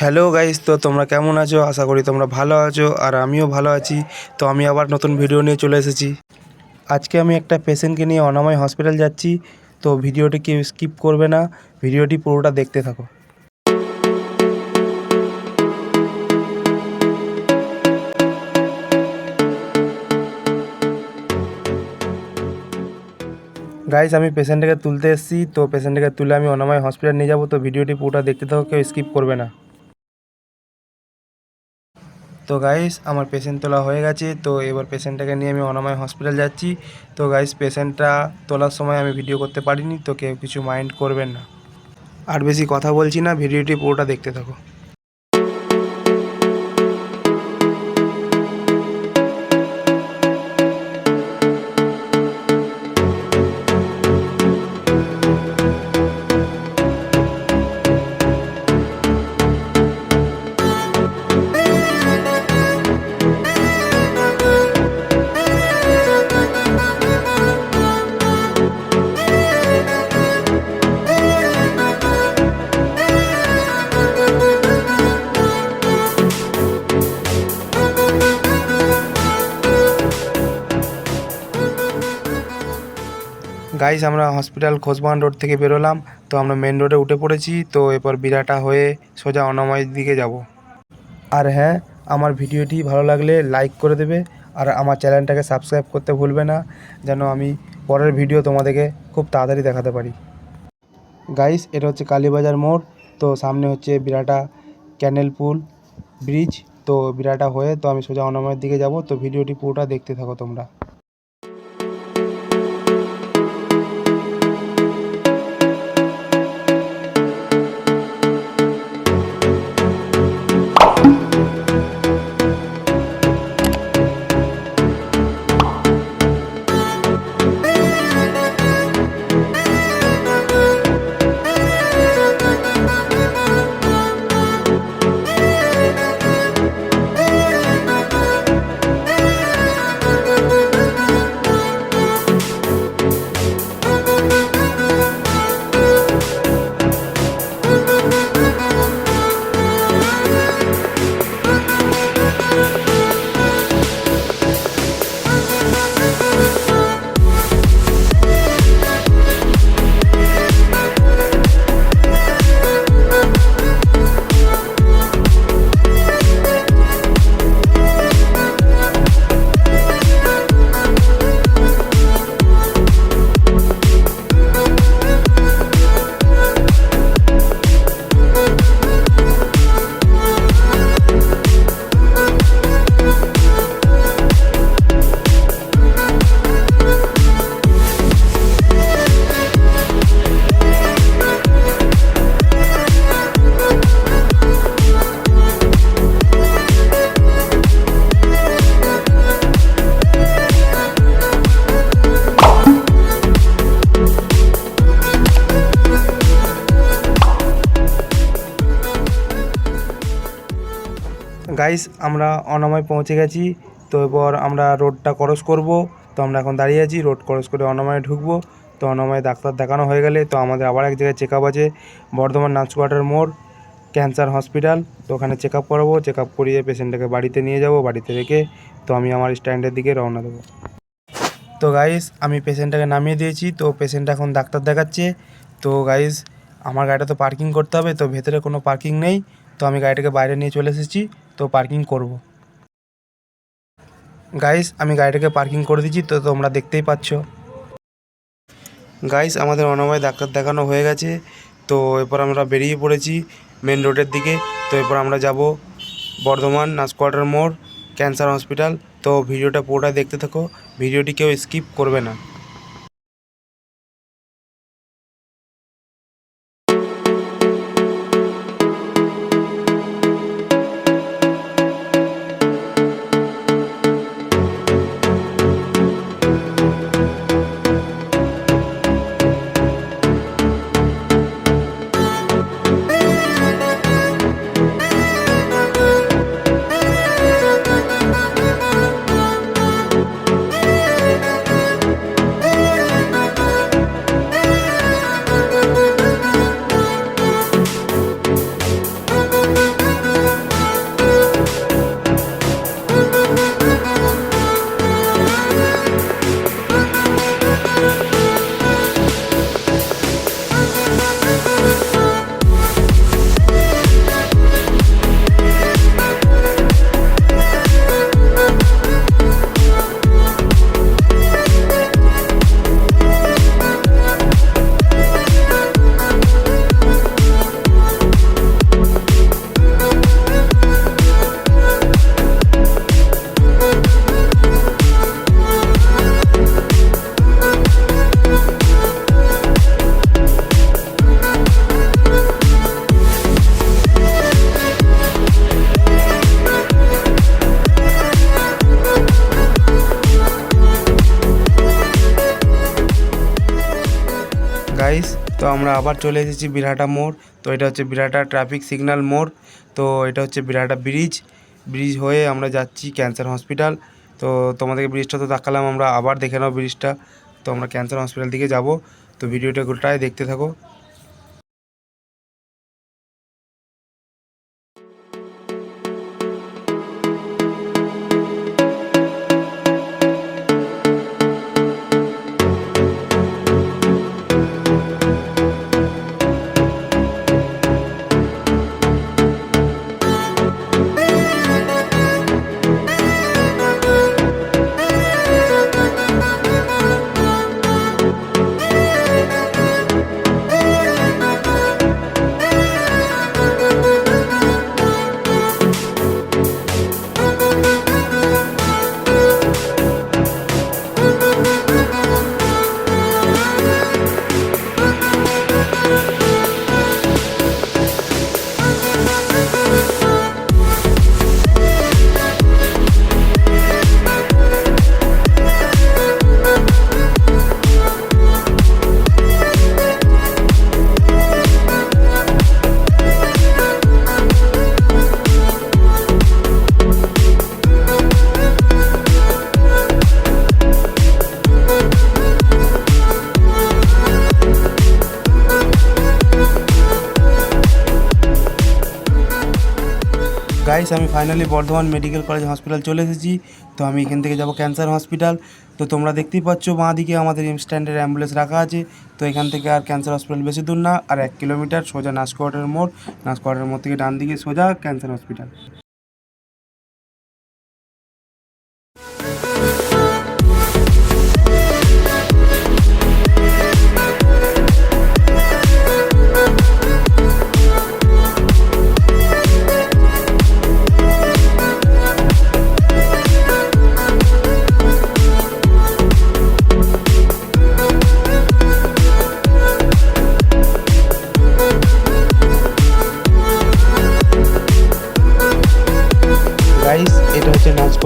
Hello guys তো তোমরা কেমন আছো? আশা করি তোমরা ভালো আছো, আর আমিও ভালো আছি। তো আমি আবার নতুন ভিডিও নিয়ে চলে এসেছি। আজকে আমি একটা পেশেন্টকে নিয়ে অনাময় হসপিটাল যাচ্ছি। তো ভিডিওটি কেউ স্কিপ করবে না। ভিডিওটি পুরোটা দেখতে থাকো। গাইস আমি পেশেন্টটাকে তুলতে এসেছি। তো পেশেন্টটাকে তুলে আমি অনাময় হসপিটাল নিয়ে যাব। তো ভিডিওটি পুরোটা দেখতে থাকো, কেউ স্কিপ করবে না। তো গাইস আমার পেশেন্ট তোলা হয়ে গেছে, তো এবার পেশেন্টটাকে নিয়ে আমি অনাময় হসপিটাল যাচ্ছি। তো গাইস পেশেন্টটা তোলার সময় আমি ভিডিও করতে পারিনি, তো কেউ কিছু মাইন্ড করবেন না। আর বেশি কথা বলছি না ভিডিওটি পুরোটা দেখতে থাকো। গাইস আমরা হসপিটাল খোসবাগান রোড থেকে বেরোলাম। তো আমরা মেন রোডে উঠে পড়েছি। তো এরপর বিরাটা হয়ে সোজা অনাময়ের দিকে যাব। আর হ্যাঁ আমার ভিডিওটি ভালো লাগলে লাইক করে দেবে। আর আমার চ্যানেলটাকে সাবস্ক্রাইব করতে ভুলবে না, যেন আমি পরের ভিডিও তোমাদেরকে খুব তাড়াতাড়ি দেখাতে পারি। গাইস এটা হচ্ছে কালীবাজার মোড়। তো সামনে হচ্ছে বিরাটা ক্যানেল পুল ব্রিজ তো বিরাটা হয়ে তো আমি সোজা অনাময়ের দিকে যাব। তো ভিডিওটি পুরোটা দেখতে থাকো তোমরা। গাইস আমরা অনাময় পৌঁছে গেছি। তো এরপর আমরা রোডটা ক্রস করব। তো আমরা এখন দাঁড়িয়ে আছি রোড ক্রস করে অনাময়ে ঢুকবো। তো অনাময় ডাক্তার দেখানো হয়ে গেলে, তো আমাদের আবার এক জায়গায় চেক আছে। বর্ধমান নাচকোয়াটার মোড়, ক্যান্সার হসপিটাল। তো ওখানে চেক আপ করাবো চেক আপ করিয়ে পেশেন্টটাকে বাড়িতে নিয়ে যাব, বাড়িতে রেখে তো আমি আমার স্ট্যান্ডের দিকে রওনা দেবো। তো গাইস আমি পেশেন্টটাকে নামিয়ে দিয়েছি। তো পেশেন্ট এখন ডাক্তার দেখাচ্ছে। তো গাইস আমার গাড়িটা তো পার্কিং করতে হবে, তো ভেতরে কোনো পার্কিং নেই। তো আমি গাড়িটাকে বাইরে নিয়ে চলে এসেছি। তো পার্কিং করব। গাইস আমি গাড়িটাকে পার্কিং করে দিয়েছি তো তোমরা দেখতেই পাচ্ছ। গাইস আমাদের অনাময় ডাক্তার দেখানো হয়ে গেছে, তো এরপর আমরা বেরিয়ে পড়েছি মেন রোডের দিকে। তো এরপর আমরা যাব বর্ধমান নাসকোয়াটার মোড়, ক্যান্সার হসপিটাল তো ভিডিওটা পুরোটা দেখতে থাকো, ভিডিওটি কেউ স্কিপ করবে না। আমরা আবার চলে এসেছি বিরাটা মোড়। তো এটা হচ্ছে বিরাটা ট্রাফিক সিগন্যাল মোড়। তো এটা হচ্ছে বিরাটা ব্রিজ ব্রিজ হয়ে আমরা যাচ্ছি ক্যান্সার হসপিটাল তো তোমাদেরকে ব্রিজটা তো দেখালাম, আমরা আবার দেখে নাও ব্রিজটা তো আমরা ক্যান্সার হসপিটাল দিকে যাব। তো ভিডিওটা গোটাই দেখতে থাকো। গাইস আমি finally Bardhaman medical college hospital চলে এসেছি। তো আমি এখান থেকে যাব ক্যান্সার হসপিটাল তো তোমরা দেখতেই পাচ্ছ বাঁ দিকে আমাদের স্ট্যান্ডের অ্যাম্বুলেন্স রাখা আছে। তো এখান থেকে আর ক্যান্সার হসপিটাল বেশি দূর না, আর এক কিলোমিটার সোজা নাসকোয়াটের মোড়। নাসকোয়াটের মোড় থেকে ডান দিকে সোজা ক্যান্সার হসপিটাল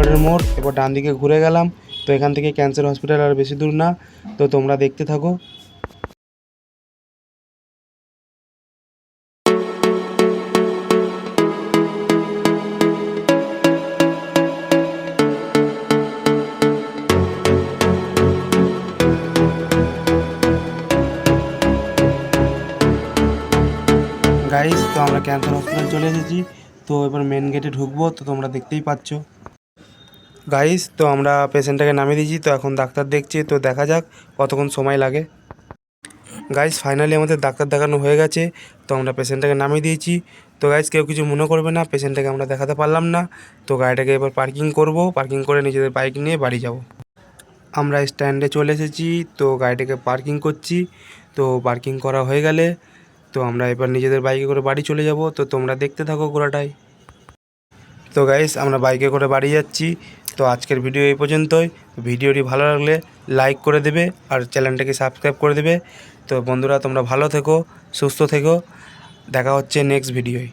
হচ্ছে মোড়, এবার ডান দিকে ঘুরে গেলাম। তো এখান থেকে ক্যান্সার হসপিটাল আর বেশি দূর না। তো তোমরা দেখতে থাকো। গাইস তো আমরা ক্যান্সার হসপিটাল চলে এসেছি। তো এবার মেন গেটে ঢুকবো, তো তোমরা দেখতেই পাচ্ছ। গাইস তো আমরা পেশেন্টটাকে নামিয়ে দিয়েছি, তো এখন ডাক্তার দেখছি, তো দেখা যাক কতক্ষণ সময় লাগে। গাইস ফাইনালি আমাদের ডাক্তার দেখানো হয়ে গেছে, তো আমরা পেশেন্টটাকে নামিয়ে দিয়েছি। তো গাইস কেউ কিছু মনে করবে না পেশেন্টটাকে আমরা দেখাতে পারলাম না। তো গাড়িটাকে এবার পার্কিং করব পার্কিং করে নিজেদের বাইক নিয়ে বাড়ি যাব। আমরা স্ট্যান্ডে চলে এসেছি, তো গাড়িটাকে পার্কিং করছি। তো পার্কিং করা হয়ে গেলে, তো আমরা এবার নিজেদের বাইকে করে বাড়ি চলে যাব। তো তোমরা দেখতে থাকো গোড়াটাই তো গাইস আমরা বাইকে করে বাড়ি যাচ্ছি। তো আজকের ভিডিও এই পর্যন্তই। ভিডিওটি ভালো লাগলে লাইক করে দেবে আর চ্যানেলটাকে সাবস্ক্রাইব করে দেবে। তো বন্ধুরা, তোমরা ভালো থেকো, সুস্থ থেকো। দেখা হচ্ছে নেক্সট ভিডিওয়